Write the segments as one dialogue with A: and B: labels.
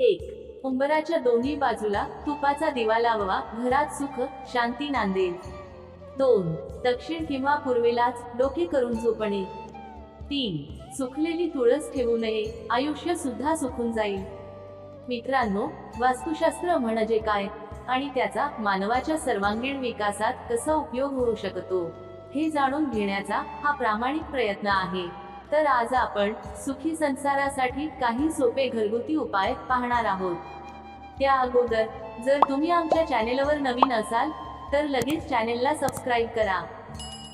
A: एक उंबराच्या दोन्ही बाजूला तुपाचा दिवा लावावा घरात सुख शांती नांदेल दोन. दक्षिण किंवा पूर्वेलाच डोके करून झोपणे. तीन. सुकलेली तुळस ठेवू नये आयुष्य सुद्धा सुकून जाईल. मित्रांनो वास्तुशास्त्र म्हणजे काय? आणि त्याचा मानवाच्या सर्वांगीण विकासात कसा उपयोग होऊ शकतो? हे जाणून घेण्याचा हा प्रामाणिक प्रयत्न आहे. तर आज आपण सुखी संसारासाठी काही सोपे घरगुती उपाय पाहणार आहोत. त्या अगोदर जर तुम्ही आमच्या चॅनेलवर नवीन असाल तर लगेच चॅनेलला सबस्क्राईब करा.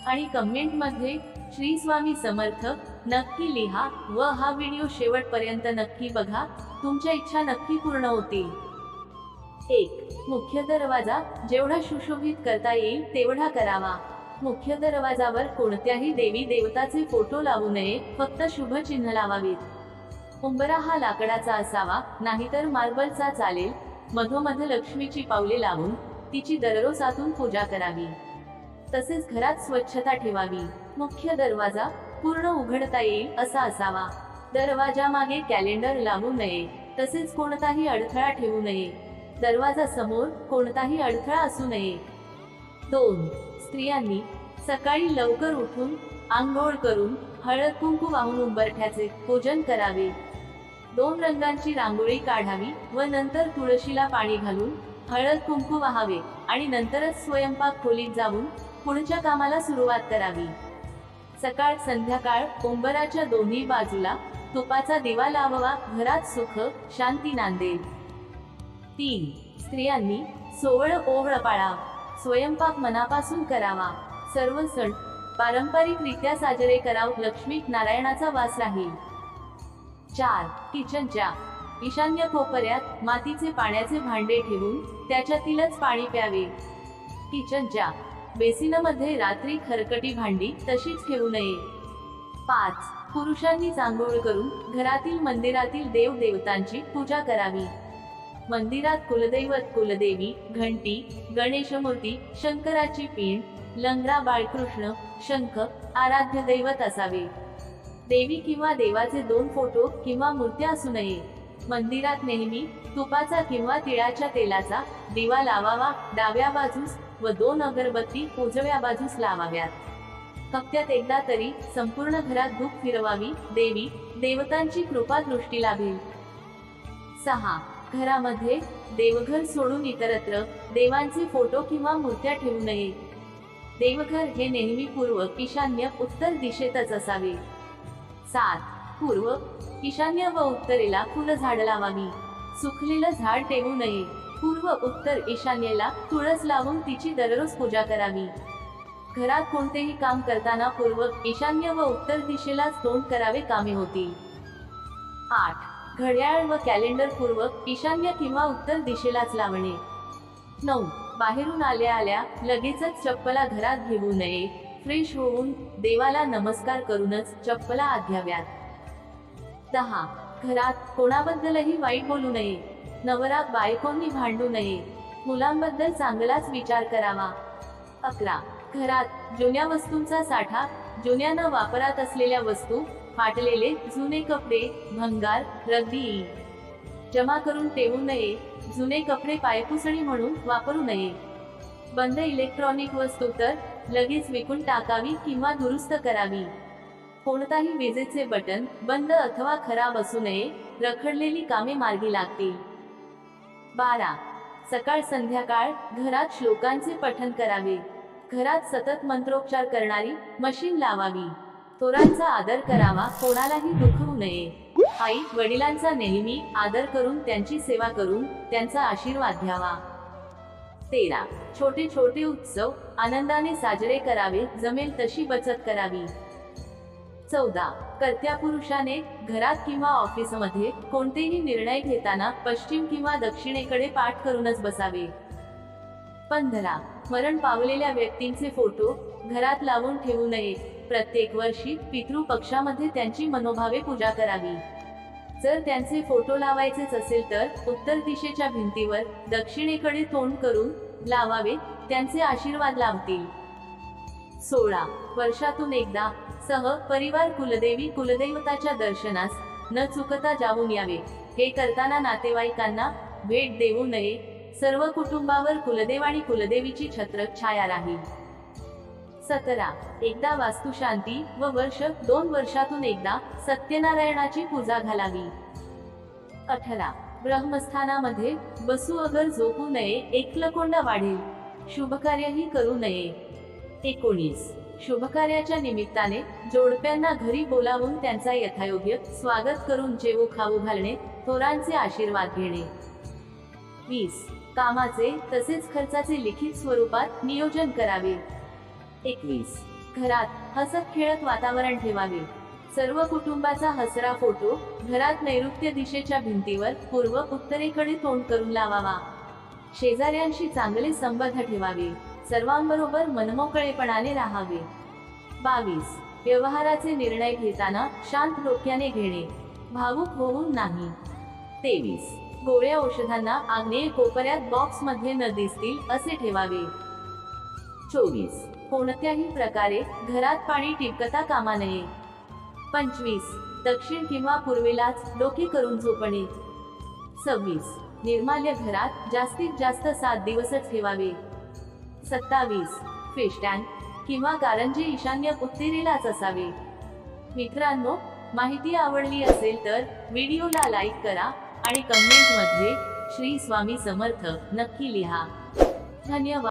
A: आणि कमेंटमध्ये श्री स्वामी समर्थ नक्की लिहा व हा व्हिडिओ शेवटपर्यंत नक्की बघा. तुमच्या इच्छा नक्की पूर्ण होतील. एक मुख्य दरवाजा जेवढा सुशोभित करता येईल तेवढा करावा. मुख्य दरवाजावर कोणत्याही देवी देवताचे फोटो लावू नये फक्त शुभ चिन्ह लावावीत. उंबरा हा लाकडाचा असावा नाहीतर मार्बलचा चालेल. मधोमध लक्ष्मीची पावले लावून तिची दररोज आतून पूजा करावी. तसेच घरात स्वच्छता ठेवावी. मुख्य दरवाजा पूर्ण उघडता येईल असा असावा. दरवाजा मागे कॅलेंडर लावू नये तसेच कोणताही अडथळा ठेवू नये. दरवाजा समोर कोणताही अडथळा असू नये. दोन स्त्रियांनी सकाळी लवकर उठून आंघोळ करून हळद कुंकू वाहून उंबरठ्याचे पूजन करावे. दोन रंगांची रांगोळी काढावी व नंतर तुळशीला पाणी घालून हळद कुंकू वाहावे आणि नंतरच स्वयंपाक खोलीत जाऊन पुढच्या कामाला सुरुवात करावी. सकाळ संध्याकाळ उंबराच्या दोन्ही बाजूला तुपाचा दिवा लावावा घरात सुख शांती नांदेल. तीन स्त्रियांनी सोवळ ओवळ पाळा स्वयंपाक मनापासून करावा. सर्व सण पारंपरिकरित्या साजरे कराव लक्ष्मी नारायणाचा वास राहील. चार किचनच्या ईशान्य कोपऱ्यात मातीचे पाण्याचे भांडे ठेवून त्याच्यातीलच पाणी प्यावे. किचनच्या बेसिनमध्ये रात्री खरकटी भांडी तशीच ठेवू नये. पाच पुरुषांनी चांगोळ करून घरातील मंदिरातील देव देवतांची पूजा करावी. मंदिरात कुलदैवत कुलदेवी घंटी गणेशमूर्ती शंकराची पीण लंगरा बाळकृष्ण शंख आराध्य दैवत असावे. देवी किंवा देवाचे दोन फोटो किंवा मूर्त्या असू नये. मंदिरात नेहमी तुपाचा किंवा तिळाच्या तेलाचा दिवा लावावा डाव्या बाजूस व दोन अगरबत्ती उजव्या बाजूस लावाव्यात. हप्त्यात एकदा तरी संपूर्ण घरात धूप फिरवावी देवी देवतांची कृपा दृष्टी लाभेल. सहा. घरामध्ये देवघर सोडून इतरत्र देवांचे फोटो किंवा मूर्त्या ठेवू नये. देवघर हे नेहमी पूर्व ईशान्य उत्तर दिशेतच असावे. सात पूर्व ईशान्य व उत्तरेला फुलं झाड लावावी. सुखलेलं झाड ठेवू नये. पूर्व उत्तर ईशान्येला तुळस लावून तिची दररोज पूजा करावी. घरात कोणतेही काम करताना पूर्व ईशान्य व उत्तर दिशेलाच तोंड करावे कामे होती. आठ घड्याळ व कॅलेंडर पूर्व ईशान्य किंवा उत्तर दिशेलाच लावणे. नऊ. बाहेरून आल्या आल्या लगेचच चप्पला घरात घेऊ नये. फ्रेश होऊन देवाला नमस्कार करूनच चप्पला आध्याव्यात दहा. घरात कोणाबद्दलही वाईट बोलू नये. नवरा बायकोंनी भांडू नये. मुलांबद्दल चांगलाच विचार करावा. अकरा. घरात जुन्या वस्तूंचा साठा जुन्या न वापरात असलेल्या वस्तू फाटलेले जुने कपडे भंगार रद्दी जमा करून ठेवू नये. जुने कपडे पायपुसणी म्हणून वापरू नये. बंद इलेक्ट्रॉनिक वस्तू तर लगेच विकून टाकावी किंवा दुरुस्त करावी. कोणताही विजेचे बटन बंद अथवा खराब असू नये. रखडलेली कामे मार्गी लागतील. बारा. सकाळ संध्याकाळ घरात श्लोकांचे पठण करावे. घरात सतत मंत्रोपचार करणारी मशीन लावावी. थोरांचा आदर करावा कोणालाही दुखवू नये. आई वडिलांचा नेहमी आदर करून त्यांची सेवा करून त्यांचा आशीर्वाद घ्यावा. तेरा. छोटे छोटे उत्सव आनंदाने साजरे करावे जमेल तशी बचत करावी. चौदा. कर्त्या पुरुषाने घरात किंवा ऑफिसमध्ये कोणतेही निर्णय घेताना पश्चिम किंवा दक्षिणेकडे पाठ करूनच बसावे. पंधरा. मरण पावलेल्या व्यक्तींचे फोटो घरात लावून ठेवू नये. प्रत्येक वर्षी पितृ पक्षामध्ये त्यांची मनोभावे पूजा करावी. जर त्यांचे फोटो लावायचेच असेल तर उत्तर दिशेच्या भिंतीवर दक्षिणेकडे तोंड करून लावावे त्यांचे आशीर्वाद लावतील सोळा. वर्षातून एकदा सह परिवार कुलदेवी कुलदैवताच्या दर्शनास न चुकता जाऊन यावे. हे करताना नातेवाईकांना भेट देऊ नये. सर्व कुटुंबावर कुलदेव आणि कुलदेवीची छत्र छाया राहील. सतरा. एकदा वास्तुशांती व वर्ष दोन वर्षातून एकदा सत्यनारायणाची पूजा घालावी. अठरा. ब्रह्मस्थानामध्ये बसू अगर झोपू नये एकलकोंडा वाढेल. शुभकार्यही करू नये. एकोणीस. शुभकार्याच्या निमित्ताने जोडप्यांना घरी बोलावून त्यांचा यथायोग्य स्वागत करून जेवू खाऊ घालणे थोरांचे आशीर्वाद घेणे. वीस. कामाचे तसेच खर्चाचे लिखित स्वरूपात नियोजन करावे. एकवीस. घरात हसत खेळत वातावरण ठेवावे. सर्व कुटुंबाचा हसरा फोटो घरात नैऋत्य दिशेच्या भिंतीवर पूर्व उत्तरेकडे तोंड करून लावावा. शेजाऱ्यांशी चांगले संबंध ठेवावे. सर्वांबरोबर मनमोकळेपणाने राहावे. बावीस. व्यवहाराचे निर्णय घेताना शांत डोक्याने घेणे. भावुक होऊन नाही. तेवीस. गोळ्या औषधांना आग्नेय कोपऱ्यात बॉक्समध्ये न दिसतील असे ठेवावे. चोवीस. कोणत्याही प्रकारे घरात पाणी टिपकता कामा नये. पंचवीस. दक्षिण किंवा पूर्वेलाच डोके करून झोपणे. सव्वीस. निर्माल्य घरात जास्तीत जास्त सात दिवसच ठेवावे. सत्तावीस. फेस्टॅन किंवा कारंजे ईशान्य उत्तेरेलाच असावे. मित्रांनो माहिती आवडली असेल तर व्हिडिओला लाईक करा आणि कमेंटमध्ये श्री स्वामी समर्थ नक्की लिहा. धन्यवाद.